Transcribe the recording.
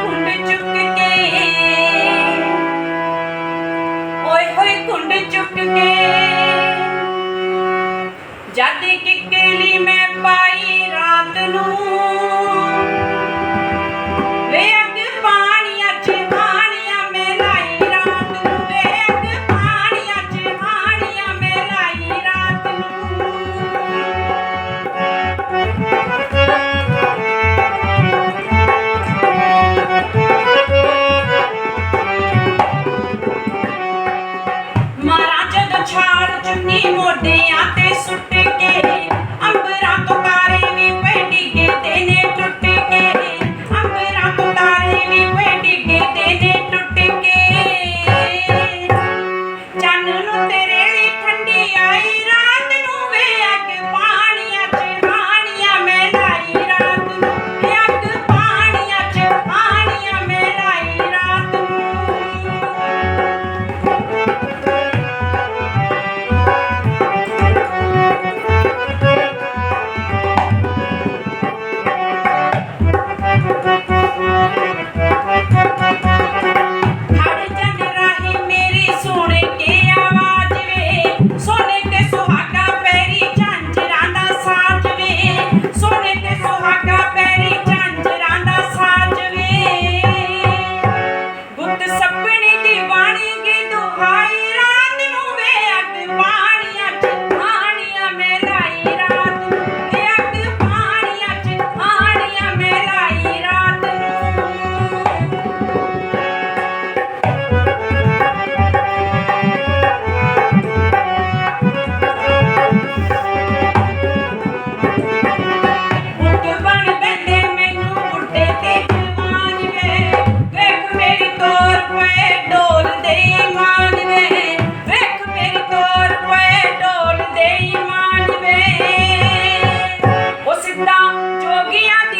ਕੁੰਡ ਚੁੱਕ ਕੇ ਓਏ ਹੋਏ ਕੁੰਡ ਚੁੱਕ ਕੇ ਜਦ ਕਿੱਕਲੀ छाड़ चुन्नी मोडिया सुट के